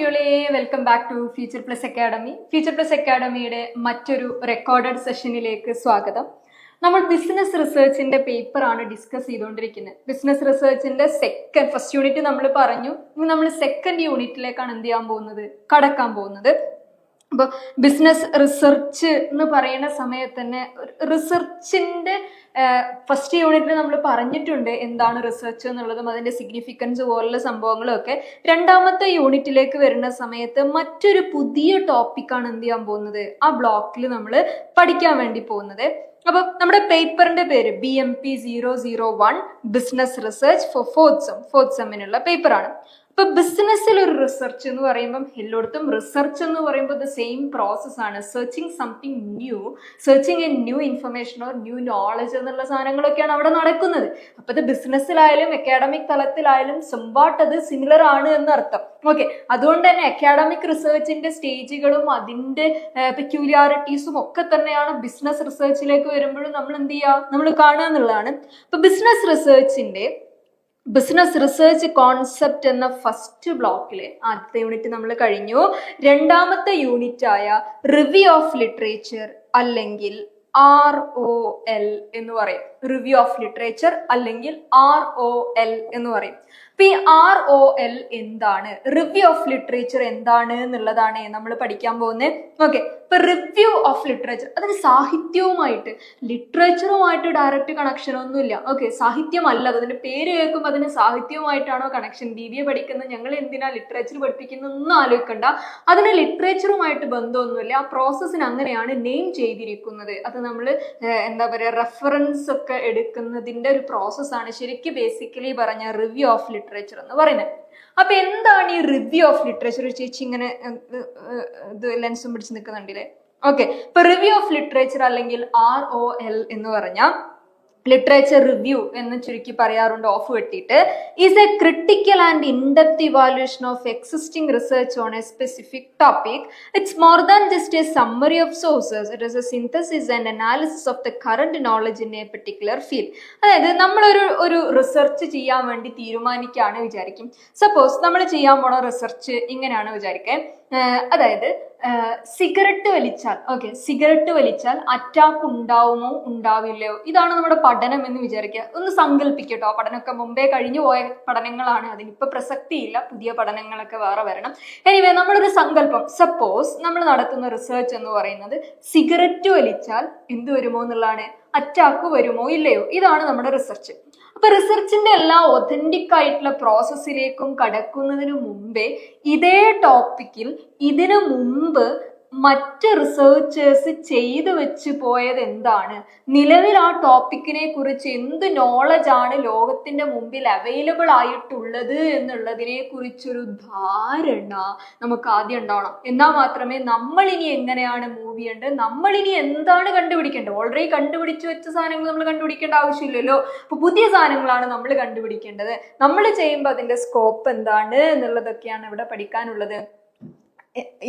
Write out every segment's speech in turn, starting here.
കുട്ടികളെ welcome back to future plus academy future plus അക്കാഡമിയുടെ മറ്റൊരു recorded സെഷനിലേക്ക് സ്വാഗതം. നമ്മൾ ബിസിനസ് റിസർച്ചിന്റെ പേപ്പർ ആണ് ഡിസ്കസ് ചെയ്തുകൊണ്ടിരിക്കുന്നത്. ബിസിനസ് റിസർച്ചിന്റെ സെക്കൻഡ് ഫസ്റ്റ് യൂണിറ്റ് നമ്മൾ പറഞ്ഞു. ഇനി നമ്മൾ സെക്കൻഡ് യൂണിറ്റിലേക്കാണ് എന്ത് ചെയ്യാൻ പോകുന്നത്? കടക്കാൻ പോകുന്നത്. അപ്പോൾ ബിസിനസ് റിസർച്ച് എന്ന് പറയുന്ന സമയത്ത് തന്നെ റിസർച്ചിന്റെ ഫസ്റ്റ് യൂണിറ്റിൽ നമ്മൾ പറഞ്ഞിട്ടുണ്ട് എന്താണ് റിസർച്ച് എന്നുള്ളതും അതിന്റെ സിഗ്നിഫിക്കൻസ് പോലുള്ള സംഭവങ്ങളും ഒക്കെ. രണ്ടാമത്തെ യൂണിറ്റിലേക്ക് വരുന്ന സമയത്ത് മറ്റൊരു പുതിയ ടോപ്പിക്കാണ് എന്ത് ചെയ്യാൻ പോകുന്നത്? ആ ബ്ലോക്കിൽ നമ്മൾ പഠിക്കാൻ വേണ്ടി പോകുന്നത്. അപ്പൊ നമ്മുടെ പേപ്പറിന്റെ പേര് B M P zero zero one business research four fourth sem fourth സെമ്മിനുള്ള പേപ്പറാണ് ഇപ്പൊ ബിസിനസ്സിൽ ഒരു റിസർച്ച് എന്ന് പറയുമ്പം എല്ലായിടത്തും റിസർച്ച് എന്ന് പറയുമ്പോൾ ദ സെയിം പ്രോസസ് ആണ്. Searching something new searching a new information or new knowledge എന്നുള്ള സാധനങ്ങളൊക്കെയാണ് അവിടെ നടക്കുന്നത്. അപ്പൊ ഇത് ബിസിനസ്സിലായാലും അക്കാഡമിക് തലത്തിലായാലും സംവാട്ട് അത് സിമിലർ ആണ് എന്നർത്ഥം. ഓക്കെ അതുകൊണ്ട് തന്നെ അക്കാഡമിക് റിസർച്ചിന്റെ സ്റ്റേജുകളും അതിന്റെ പെക്യൂലിയാരിറ്റീസും ഒക്കെ തന്നെയാണ് ബിസിനസ് റിസർച്ചിലേക്ക് വരുമ്പോഴും നമ്മൾ എന്ത് ചെയ്യുക? നമ്മൾ കാണുക എന്നുള്ളതാണ്. ഇപ്പൊ ബിസിനസ് റിസർച്ചിന്റെ ബിസിനസ് റിസർച്ച് കോൺസെപ്റ്റ് എന്ന ഫസ്റ്റ് ബ്ലോക്കിലെ ആദ്യത്തെ യൂണിറ്റ് നമ്മൾ കഴിഞ്ഞു. രണ്ടാമത്തെ യൂണിറ്റ് ആയ റിവ്യൂ ഓഫ് ലിറ്ററേച്ചർ അല്ലെങ്കിൽ ആർ ഒ എൽ എന്ന് പറയും. റിവ്യൂ ഓഫ് ലിറ്ററേച്ചർ അല്ലെങ്കിൽ ആർ ഒ എൽ എന്ന് പറയും. ഈ ആർ ഒ എൽ എന്താണ്? റിവ്യൂ ഓഫ് ലിറ്ററേച്ചർ എന്താണ് എന്നുള്ളതാണ് നമ്മൾ പഠിക്കാൻ പോകുന്നത് ഓക്കെ ഇപ്പൊ റിവ്യൂ ഓഫ് ലിറ്ററേച്ചർ അതിന് സാഹിത്യവുമായിട്ട് ലിറ്ററേച്ചറുമായിട്ട് ഡയറക്റ്റ് കണക്ഷൻ ഒന്നുമില്ല. ഓക്കെ സാഹിത്യമല്ല. അത് അതിന്റെ പേര് കേൾക്കുമ്പോൾ അതിന് സാഹിത്യവുമായിട്ടാണോ കണക്ഷൻ ബി ബി എ പഠിക്കുന്നത് ഞങ്ങൾ എന്തിനാ ലിറ്ററേച്ചർ പഠിപ്പിക്കുന്നൊന്നും ആലോചിക്കണ്ട. അതിന് ലിറ്ററേച്ചറുമായിട്ട് ബന്ധമൊന്നുമില്ല. ആ പ്രോസസ്സിന് അങ്ങനെയാണ് നെയിം ചെയ്തിരിക്കുന്നത്. അത് നമ്മൾ എന്താ പറയുക റെഫറൻസ് ഒക്കെ എടുക്കുന്നതിന്റെ ഒരു പ്രോസസ്സാണ് ശരിക്കും ബേസിക്കലി പറഞ്ഞ റിവ്യൂ ഓഫ് ലിറ്ററേച്ചർ എന്ന് പറയുന്നത്. അപ്പൊ എന്താണ് ഈ റിവ്യൂ ഓഫ് ലിറ്ററേച്ചർ ചേച്ചി ഇങ്ങനെ ഇത് ലെൻസും പിടിച്ച് നിൽക്കുന്നുണ്ടല്ലേ ഓക്കെ ഇപ്പൊ റിവ്യൂ ഓഫ് ലിറ്ററേച്ചർ അല്ലെങ്കിൽ ആർ ഒ എൽ എന്ന് പറഞ്ഞാൽ ലിറ്ററേച്ചർ റിവ്യൂ എന്ന് ചുരുക്കി പറയാറുണ്ട് ഓഫ് വെട്ടിയിട്ട്. Is a critical and in depth evaluation of existing research on a specific topic it's more than just a summary of sources it is a synthesis and analysis of the current knowledge in a particular field അതായത് നമ്മളൊരു ഒരു research ചെയ്യാൻ വേണ്ടി തീരുമാനിക്കുകയാണ് വിചാരിക്കും. Suppose നമ്മൾ ചെയ്യാൻ പോണ റിസർച്ച് ഇങ്ങനെയാണ് വിചാരിക്കേ. അതായത് സിഗരറ്റ് വലിച്ചാൽ ഓക്കെ സിഗരറ്റ് വലിച്ചാൽ അറ്റാക്ക് ഉണ്ടാവുമോ ഉണ്ടാവില്ലയോ? ഇതാണ് നമ്മുടെ പഠനം എന്ന് വിചാരിക്കുക. ഒന്ന് സങ്കല്പിക്കട്ടോ പഠനമൊക്കെ മുമ്പേ കഴിഞ്ഞു പോയ പഠനങ്ങളാണ്. അതിനിപ്പോ പ്രസക്തിയില്ല. പുതിയ പഠനങ്ങളൊക്കെ വേറെ വരണം. എനിവേ നമ്മളൊരു സങ്കല്പം. സപ്പോസ് നമ്മൾ നടത്തുന്ന റിസർച്ച് എന്ന് പറയുന്നത് സിഗരറ്റ് വലിച്ചാൽ എന്ത് വരുമോ എന്നുള്ളതാണ്. അറ്റാക്ക് വരുമോ ഇല്ലയോ? ഇതാണ് നമ്മുടെ റിസർച്ച് അപ്പൊ റിസർച്ചിന്റെ എല്ലാ ഒതന്റിക് ആയിട്ടുള്ള പ്രോസസ്സിലേക്കും കടക്കുന്നതിന് മുമ്പേ ഇതേ ടോപ്പിക്കിൽ ഇതിനു മുമ്പ് മറ്റ് റിസർച്ചേഴ്സ് ചെയ്തു വെച്ച് പോയത് എന്താണ്? നിലവിൽ ആ ടോപ്പിക്കിനെ കുറിച്ച് എന്ത് നോളജ് ആണ് ലോകത്തിന്റെ മുമ്പിൽ അവൈലബിൾ ആയിട്ടുള്ളത് എന്നുള്ളതിനെ കുറിച്ചൊരു ധാരണ നമുക്ക് ആദ്യം ഉണ്ടാവണം. എന്നാൽ മാത്രമേ നമ്മൾ ഇനി എങ്ങനെയാണ് മൂവ് ചെയ്യേണ്ടത്? നമ്മൾ ഇനി എന്താണ് കണ്ടുപിടിക്കേണ്ടത്? ഓൾറെഡി കണ്ടുപിടിച്ചു വെച്ച സാധനങ്ങൾ നമ്മൾ കണ്ടുപിടിക്കേണ്ട ആവശ്യമില്ലല്ലോ. അപ്പൊ പുതിയ സാധനങ്ങളാണ് നമ്മൾ കണ്ടുപിടിക്കേണ്ടത്. നമ്മൾ ചെയ്യുമ്പോൾ അതിന്റെ സ്കോപ്പ് എന്താണ് എന്നുള്ളതൊക്കെയാണ് ഇവിടെ പഠിക്കാനുള്ളത്.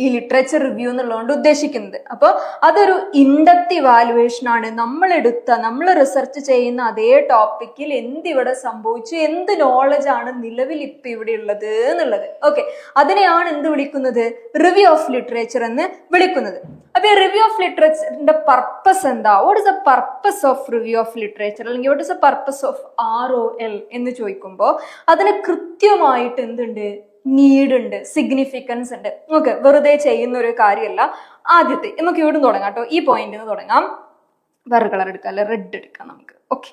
ഈ ലിറ്ററേച്ചർ റിവ്യൂ എന്നുള്ളതുകൊണ്ട് ഉദ്ദേശിക്കുന്നത്. അപ്പോൾ അതൊരു ഇൻഡക്റ്റ് ഇവാലുവേഷൻ ആണ്. നമ്മൾ എടുത്ത നമ്മൾ റിസർച്ച് ചെയ്യുന്ന അതേ ടോപ്പിക്കിൽ എന്ത് ഇവിടെ സംഭവിച്ചു എന്ത് നോളജ് ആണ് നിലവിൽ ഇപ്പൊ ഇവിടെ ഉള്ളത് എന്നുള്ളത്. ഓക്കെ അതിനെയാണ് എന്ത് വിളിക്കുന്നത്? റിവ്യൂ ഓഫ് ലിറ്ററേച്ചർ എന്ന് വിളിക്കുന്നത്. അപ്പൊ ഈ റിവ്യൂ ഓഫ് ലിറ്ററേച്ചറിന്റെ പർപ്പസ് എന്താ? What is a purpose of review of literature അല്ലെങ്കിൽ what is a purpose of R O L എന്ന് ചോദിക്കുമ്പോൾ അതിന് കൃത്യമായിട്ട് എന്തുണ്ട്? നീഡ് ഉണ്ട് സിഗ്നിഫിക്കൻസ് ഉണ്ട്. ഓക്കെ വെറുതെ ചെയ്യുന്ന ഒരു കാര്യമല്ല. ആദ്യത്തെ നമുക്ക് ഇവിടെ തുടങ്ങാം കേട്ടോ ഈ പോയിന്റിൽ നിന്ന് തുടങ്ങാം. വേറെ കളർ എടുക്കാം അല്ലെ? റെഡ് എടുക്കാം നമുക്ക്. Okay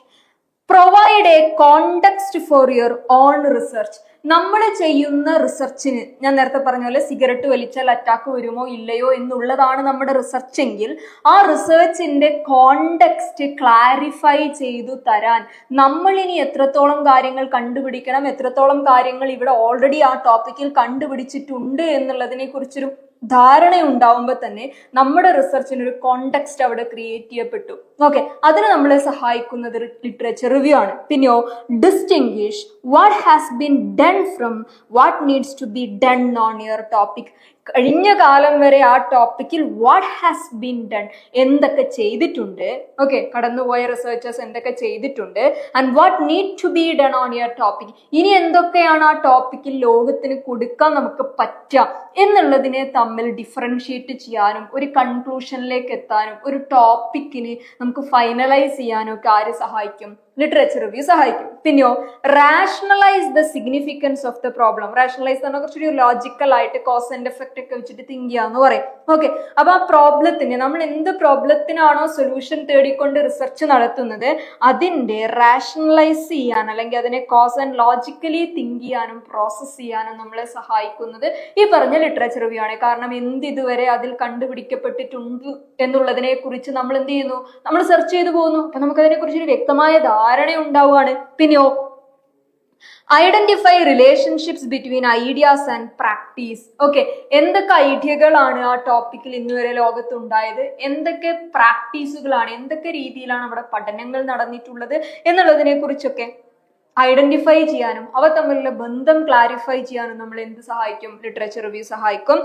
provide a context for your own research നമ്മൾ ചെയ്യുന്ന റിസർച്ചിന് ഞാൻ നേരത്തെ പറഞ്ഞ പോലെ സിഗരറ്റ് വലിച്ചാൽ അറ്റാക്ക് വരുമോ ഇല്ലയോ എന്നുള്ളതാണ് നമ്മുടെ റിസർച്ച് എങ്കിൽ ആ റിസർച്ചിന്റെ കോണ്ടെക്സ്റ്റ് ക്ലാരിഫൈ ചെയ്തു തരാൻ നമ്മൾ ഇനി എത്രത്തോളം കാര്യങ്ങൾ കണ്ടുപിടിക്കണം എത്രത്തോളം കാര്യങ്ങൾ ഇവിടെ ഓൾറെഡി ആ ടോപ്പിക്കിൽ കണ്ടുപിടിച്ചിട്ടുണ്ട് എന്നുള്ളതിനെ കുറിച്ചൊരു ധാരണ ഉണ്ടാവുമ്പോൾ തന്നെ നമ്മുടെ റിസർച്ചിന് ഒരു കോണ്ടെക്സ്റ്റ് അവിടെ ക്രിയേറ്റ് ചെയ്യപ്പെട്ടു. ഓക്കെ അതിന് നമ്മളെ സഹായിക്കുന്നത് ലിറ്ററേച്ചർ റിവ്യൂ ആണ്. പിന്നെയോ distinguish what has been done from what needs to be done on your topic കഴിഞ്ഞ കാലം വരെ ആ ടോപ്പിക്കിൽ വാട്ട് ഹാസ് ബീൻ ഡൺ എന്തൊക്കെ ചെയ്തിട്ടുണ്ട്? ഓക്കെ കടന്നുപോയ റിസർച്ചേഴ്സ് എന്തൊക്കെ ചെയ്തിട്ടുണ്ട്? And what need to be done on your topic ഇനി എന്തൊക്കെയാണ് ആ ടോപ്പിക്കിൽ ലോകത്തിന് കൊടുക്കാൻ നമുക്ക് പറ്റുക എന്നുള്ളതിനെ തമ്മിൽ ഡിഫറൻഷിയേറ്റ് ചെയ്യാനും ഒരു കൺക്ലൂഷനിലേക്ക് എത്താനും ഒരു ടോപ്പിക്കിന് നമുക്ക് ഫൈനലൈസ് ചെയ്യാനും ഒക്കെ ആര് സഹായിക്കും? ലിറ്ററേച്ചർ റിവ്യൂ സഹായിക്കും. പിന്നെയോ rationalize the significance of the problem rationalize തന്നെ കുറച്ചൊരു ലോജിക്കൽ ആയിട്ട് കോസ് ആൻഡ് എഫക്റ്റ് ഒക്കെ വെച്ചിട്ട് തിങ്ക് ചെയ്യാന്ന് പറയും. ഓക്കെ അപ്പൊ ആ പ്രോബ്ലത്തിന് നമ്മൾ എന്ത് പ്രോബ്ലത്തിനാണോ സൊല്യൂഷൻ തേടിക്കൊണ്ട് റിസർച്ച് നടത്തുന്നത് അതിന്റെ റാഷണലൈസ് ചെയ്യാൻ അല്ലെങ്കിൽ അതിനെ കോസ് ആൻഡ് ലോജിക്കലി തിങ്ക് ചെയ്യാനും പ്രോസസ് ചെയ്യാനും നമ്മളെ സഹായിക്കുന്നത് ഈ പറഞ്ഞ ലിറ്ററേച്ചർ റിവ്യൂ ആണ്. കാരണം എന്ത് ഇതുവരെ അതിൽ കണ്ടുപിടിക്കപ്പെട്ടിട്ടുണ്ട് എന്നുള്ളതിനെ കുറിച്ച് നമ്മൾ എന്ത് ചെയ്യുന്നു? നമ്മൾ സെർച്ച് ചെയ്തു പോകുന്നു. അപ്പൊ നമുക്ക് അതിനെ കുറിച്ച് ഒരു വ്യക്തമായ ധാരണ ഉണ്ടാവുകയാണ്. പിന്നെയോ identify relationships between ideas and practice okay എന്തൊക്കെ ഐഡിയകളാണ് ആ ടോപ്പിക്കിൽ ഇന്ന് വരെ ലോകത്ത് ഉണ്ടായത്? എന്തൊക്കെ പ്രാക്ടീസുകളാണ് എന്തൊക്കെ രീതിയിലാണ് അവിടെ പഠനങ്ങൾ നടന്നിട്ടുള്ളത് എന്നുള്ളതിനെ കുറിച്ചൊക്കെ ഐഡന്റിഫൈ ചെയ്യാനും അവ തമ്മിലുള്ള ബന്ധം ക്ലാരിഫൈ ചെയ്യാനും നമ്മൾ എന്ത് സഹായിക്കും? ലിറ്ററേച്ചർ റിവ്യൂ സഹായിക്കും.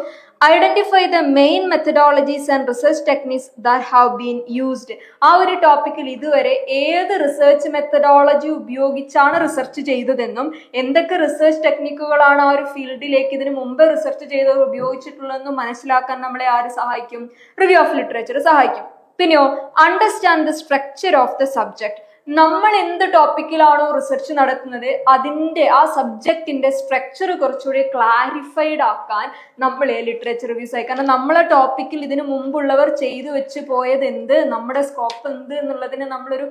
Identify the main methodologies and research techniques that have been used ആ ഒരു ടോപ്പിക്കിൽ ഇതുവരെ ഏത് റിസർച്ച് മെത്തഡോളജി ഉപയോഗിച്ചാണ് റിസർച്ച് ചെയ്തതെന്നും എന്തൊക്കെ റിസർച്ച് ടെക്നിക്കുകളാണ് ആ ഒരു ഫീൽഡിലേക്ക് ഇതിനു മുമ്പ് റിസർച്ച് ചെയ്തവർ ഉപയോഗിച്ചിട്ടുള്ളതെന്നും മനസ്സിലാക്കാൻ നമ്മളെ ആര് സഹായിക്കും? റിവ്യൂ ഓഫ് ലിറ്ററേച്ചർ സഹായിക്കും. പിന്നെയോ understand the structure of the subject നമ്മൾ എന്ത് ടോപ്പിക്കിലാണോ റിസർച്ച് നടത്തുന്നത് അതിന്റെ ആ സബ്ജക്റ്റിന്റെ സ്ട്രക്ചർ കുറച്ചുകൂടി ക്ലാരിഫൈഡ് ആക്കാൻ നമ്മൾ ലിറ്ററേച്ചർ റിവ്യൂസ് ആയി. കാരണം നമ്മളെ ടോപ്പിക്കിൽ ഇതിന് മുമ്പുള്ളവർ ചെയ്തു വെച്ച് പോയത് എന്ത് നമ്മുടെ സ്കോപ്പ് എന്ത് എന്നുള്ളതിന് നമ്മളൊരു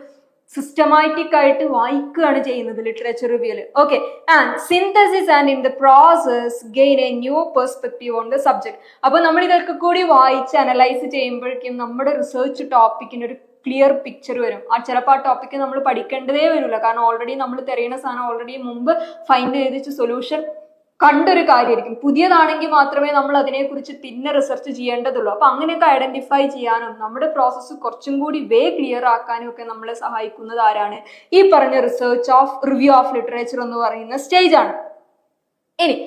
സിസ്റ്റമാറ്റിക് ആയിട്ട് വായിക്കുകയാണ് ചെയ്യുന്നത് literature reveal okay and synthesis and in the process gain a new perspective on the subject അപ്പോൾ നമ്മൾ ഇതൊക്കെ കൂടി വായിച്ച് അനലൈസ് ചെയ്യുമ്പോഴേക്കും നമ്മുടെ റിസർച്ച് ടോപ്പിക്കിന് ഒരു ക്ലിയർ പിക്ചർ വരും. ആ ചിലപ്പോൾ ആ ടോപ്പിക്ക് നമ്മൾ പഠിക്കേണ്ടതേ വരില്ല കാരണം ഓൾറെഡി നമ്മൾ തിരയുന്ന സാധനം ഓൾറെഡി മുമ്പ് ഫൈൻഡ് ചെയ്തിച്ച് സൊല്യൂഷൻ കണ്ടൊരു കാര്യമായിരിക്കും പുതിയതാണെങ്കിൽ മാത്രമേ നമ്മൾ അതിനെക്കുറിച്ച് പിന്നെ റിസർച്ച് ചെയ്യേണ്ടതുള്ളൂ. അപ്പം അങ്ങനെയൊക്കെ ഐഡന്റിഫൈ ചെയ്യാനും നമ്മുടെ പ്രോസസ്സ് കുറച്ചും കൂടി വേ ക്ലിയർ ആക്കാനും ഒക്കെ നമ്മളെ സഹായിക്കുന്നത് ആരാണ്? ഈ പറഞ്ഞ research of review of literature എന്ന് പറയുന്ന സ്റ്റേജ് ആണ്. ഇനി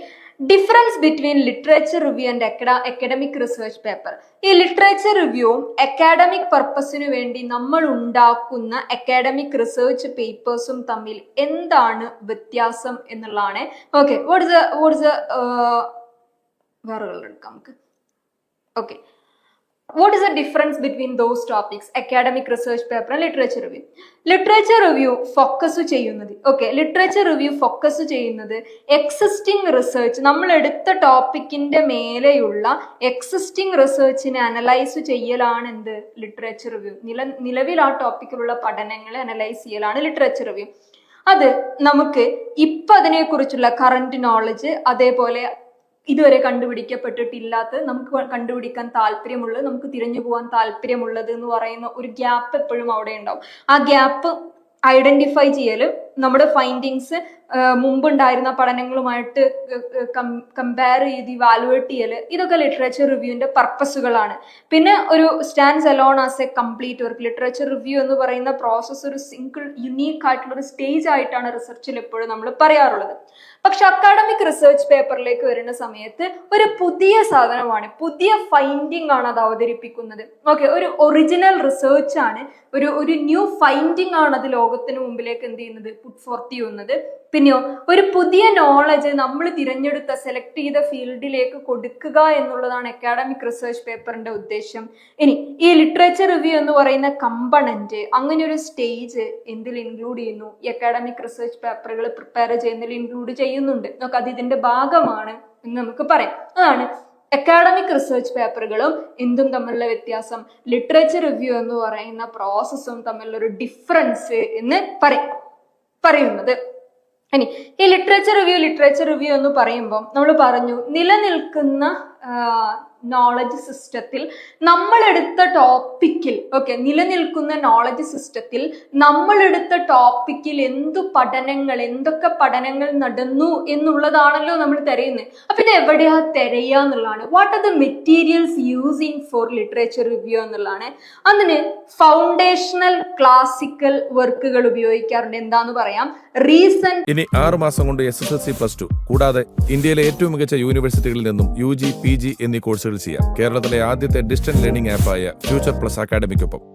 difference between literature review and academic research paper ഈ ലിറ്ററേച്ചർ റിവ്യൂവും അക്കാഡമിക് പർപ്പസിന് വേണ്ടി നമ്മൾ ഉണ്ടാക്കുന്ന അക്കാഡമിക് റിസർച്ച് പേപ്പേഴ്സും തമ്മിൽ എന്താണ് വ്യത്യാസം എന്നുള്ളതാണ്. Okay what is what is വേറെ എടുക്കാം നമുക്ക്. Okay what is the difference between those topics academic research paper literature review literature review focus ചെയ്യുന്നത്. ഓക്കെ ലിറ്ററേച്ചർ റിവ്യൂ ഫോക്കസ് ചെയ്യുന്നത് എക്സിസ്റ്റിംഗ് റിസർച്ച് നമ്മൾ എടുത്ത ടോപ്പിക്കിന്റെ മേലെയുള്ള എക്സിസ്റ്റിംഗ് റിസർച്ചിനെ അനലൈസ് ചെയ്യലാണ് എന്ത്? ലിറ്ററേച്ചർ റിവ്യൂ നില നിലവിൽ ആ ടോപ്പിക്കിലുള്ള പഠനങ്ങളെ അനലൈസ് ചെയ്യലാണ് ലിറ്ററേച്ചർ റിവ്യൂ അത് നമുക്ക് ഇപ്പൊ അതിനെക്കുറിച്ചുള്ള കറന്റ് നോളജ് അതേപോലെ ഇതുവരെ കണ്ടുപിടിക്കപ്പെട്ടിട്ടില്ലാത്ത നമുക്ക് കണ്ടുപിടിക്കാൻ താല്പര്യമുള്ളത് നമുക്ക് തിരഞ്ഞു പോകാൻ താല്പര്യമുള്ളത് എന്ന് പറയുന്ന ഒരു ഗ്യാപ്പ് എപ്പോഴും അവിടെ ഉണ്ടാവും. ആ ഗ്യാപ്പ് ഐഡന്റിഫൈ ചെയ്യൽ നമ്മുടെ ഫൈൻഡിങ്സ് മുമ്പുണ്ടായിരുന്ന പഠനങ്ങളുമായിട്ട് കമ്പയർ ചെയ്ത് ഇവാലുവേറ്റ് ചെയ്യൽ ഇതൊക്കെ ലിറ്ററേച്ചർ റിവ്യൂവിന്റെ പർപ്പസുകളാണ് പിന്നെ ഒരു stands alone as a complete work literature review എന്ന് പറയുന്ന പ്രോസസ്സ് ഒരു സിംഗിൾ യുണീക്ക് ആയിട്ടുള്ള ഒരു സ്റ്റേജ് ആയിട്ടാണ് റിസർച്ചിൽ എപ്പോഴും നമ്മൾ പറയാറുള്ളത്. പക്ഷെ അക്കാഡമിക് റിസർച്ച് പേപ്പറിലേക്ക് വരുന്ന സമയത്ത് ഒരു പുതിയ സാധനമാണ് പുതിയ ഫൈൻഡിങ് ആണ് അത് അവതരിപ്പിക്കുന്നത്. ഓക്കെ ഒരു ഒറിജിനൽ റിസർച്ച് ആണ് ഒരു ഒരു ന്യൂ ഫൈൻഡിങ് ആണ് അത് ലോകത്തിന് മുമ്പിലേക്ക് എന്ത് ചെയ്യുന്നത്? പുട്ട് ഫോർത്ത് ചെയ്യുന്നത്. പിന്നെയോ ഒരു പുതിയ നോളജ് നമ്മൾ തിരഞ്ഞെടുത്ത സെലക്ട് ചെയ്ത ഫീൽഡിലേക്ക് കൊടുക്കുക എന്നുള്ളതാണ് അക്കാഡമിക് റിസർച്ച് പേപ്പറിന്റെ ഉദ്ദേശം. ഇനി ഈ ലിറ്ററേച്ചർ റിവ്യൂ എന്ന് പറയുന്ന കമ്പണന്റ് അങ്ങനെ ഒരു സ്റ്റേജ് എന്തിൽ ഇൻക്ലൂഡ് ചെയ്യുന്നു? ഈ അക്കാഡമിക് റിസർച്ച് പേപ്പറുകൾ പ്രിപ്പയർ ചെയ്യുന്നതിൽ ഇൻക്ലൂഡ് ചെയ്യുന്നുണ്ട്. നമുക്ക് അത് ഇതിന്റെ ഭാഗമാണ് എന്ന് നമുക്ക് പറയാം. അതാണ് അക്കാഡമിക് റിസർച്ച് പേപ്പറുകളും എന്തും തമ്മിലുള്ള വ്യത്യാസം. ലിറ്ററേച്ചർ റിവ്യൂ എന്ന് പറയുന്ന പ്രോസസ്സും തമ്മിലുള്ള ഒരു ഡിഫറൻസ് എന്ന് പറയും. പറയുന്നത്. ഇനി ഈ ലിറ്ററേച്ചർ റിവ്യൂ ലിറ്ററേച്ചർ റിവ്യൂ എന്ന് പറയുമ്പോൾ നമ്മൾ പറഞ്ഞു നിലനിൽക്കുന്ന നോളജ് സിസ്റ്റത്തിൽ നമ്മളെടുത്ത ടോപ്പിക്കിൽ ഓക്കെ നിലനിൽക്കുന്ന നോളജ് സിസ്റ്റത്തിൽ നമ്മളെടുത്ത ടോപ്പിക്കിൽ എന്തു പഠനങ്ങൾ എന്തൊക്കെ പഠനങ്ങൾ നടന്നു എന്നുള്ളതാണല്ലോ നമ്മൾ തിരയുന്നത് അപ്പൊ ഇത് എവിടെയാ തിരയുക എന്നുള്ളതാണ്. What are the materials using for literature review എന്നുള്ളതാണ്. അതിന് ഫൗണ്ടേഷണൽ ക്ലാസിക്കൽ വർക്കുകൾ ഉപയോഗിക്കാറുണ്ട്. എന്താന്ന് പറയാം? റീസൺ ഇനി ആറ് മാസം കൊണ്ട് S S L C plus two കൂടാതെ ഇന്ത്യയിലെ ഏറ്റവും മികച്ച യൂണിവേഴ്സിറ്റികളിൽ നിന്നും യു ജി പി ജി എന്നീ കോഴ്സുകൾ ചെയ്യാം. കേരളത്തിലെ ആദ്യത്തെ ഡിസ്റ്റന്റ് ലേണിംഗ് ആപ്പായ ഫ്യൂച്ചർ പ്ലസ് അക്കാഡമിക്കൊപ്പം.